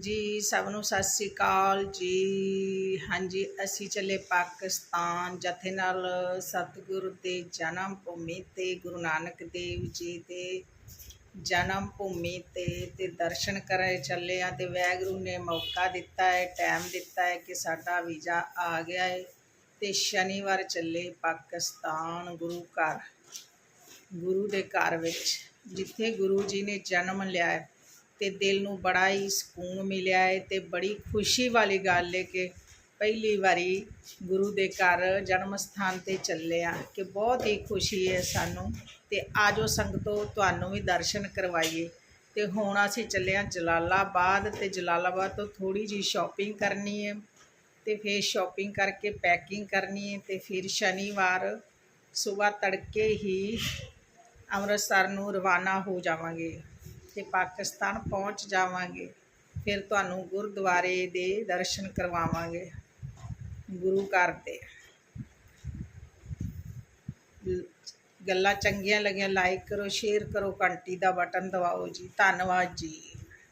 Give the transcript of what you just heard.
ਜੀ, ਸਭ ਨੂੰ ਸਤਿ ਸ੍ਰੀ ਅਕਾਲ ਜੀ। ਹਾਂਜੀ, ਅਸੀਂ ਚੱਲੇ ਪਾਕਿਸਤਾਨ, ਜਥੇ ਨਾਲ ਸਤਿਗੁਰੂ ਦੇ ਜਨਮ ਭੂਮੀ ਤੇ ਗੁਰੂ ਨਾਨਕ ਦੇਵ ਜੀ ਦੇ ਜਨਮ ਭੂਮੀ ਤੇ ਤੇ ਦਰਸ਼ਨ ਕਰਨ ਚੱਲੇ ਆ ਤੇ ਵੈਗਰੂ ਨੇ ਮੌਕਾ ਦਿੱਤਾ ਹੈ, ਟਾਈਮ ਦਿੱਤਾ ਹੈ ਕਿ ਸਾਡਾ ਵੀਜ਼ਾ ਆ ਗਿਆ ਹੈ ਤੇ ਸ਼ਨੀਵਾਰ ਚੱਲੇ ਪਾਕਿਸਤਾਨ ਗੁਰੂ ਘਰ, ਗੁਰੂ ਦੇ ਘਰ ਵਿੱਚ, ਜਿੱਥੇ ਗੁਰੂ ਜੀ ਨੇ ਜਨਮ ਲਿਆ ਹੈ। ਤੇ ਦਿਲ ਨੂੰ ਬੜਾ ਹੀ ਸਕੂਨ ਮਿਲਿਆ ਹੈ ਤੇ ਬੜੀ ਖੁਸ਼ੀ ਵਾਲੀ ਗੱਲ ਹੈ ਕਿ ਪਹਿਲੀ ਵਾਰੀ ਗੁਰੂ ਦੇ ਘਰ ਜਨਮ ਸਥਾਨ ਤੇ ਚੱਲਿਆ ਕਿ ਬਹੁਤ ਹੀ ਖੁਸ਼ੀ ਹੈ ਸਾਨੂੰ ਤੇ ਆਜੋ ਸੰਗਤੋ ਤੁਹਾਨੂੰ ਵੀ ਦਰਸ਼ਨ ਕਰਵਾਈਏ। ਤੇ ਹੁਣ ਅਸੀਂ ਚੱਲੇ ਹਾਂ ਜਲਾਲਾਬਾਦ ਤੇ ਜਲਾਲਾਬਾਦ ਤੋਂ ਥੋੜੀ ਜੀ ਸ਼ਾਪਿੰਗ ਕਰਨੀ ਹੈ ਤੇ ਫਿਰ ਸ਼ਾਪਿੰਗ ਕਰਕੇ ਪੈਕਿੰਗ ਕਰਨੀ ਹੈ ਤੇ ਫਿਰ ਸ਼ਨੀਵਾਰ ਸਵੇਰ ਤੜਕੇ ਹੀ ਅੰਮ੍ਰਿਤਸਰ ਨੂੰ ਰਵਾਨਾ ਹੋ ਜਾਵਾਂਗੇ। ਤੇ ਪਾਕਿਸਤਾਨ ਪਹੁੰਚ ਜਾਵਾਂਗੇ। ਫਿਰ ਤੁਹਾਨੂੰ ਗੁਰਦੁਆਰੇ ਦੇ ਦਰਸ਼ਨ ਕਰਵਾਵਾਂਗੇ। ਗੁਰੂ ਘਰ ਦੇ। ਗੱਲਾਂ ਚੰਗੀਆਂ ਲੱਗੀਆਂ। ਲਾਈਕ ਕਰੋ ਸ਼ੇਅਰ ਕਰੋ, ਘੰਟੀ ਦਾ ਬਟਨ ਦਬਾਓ ਜੀ। ਧੰਨਵਾਦ ਜੀ।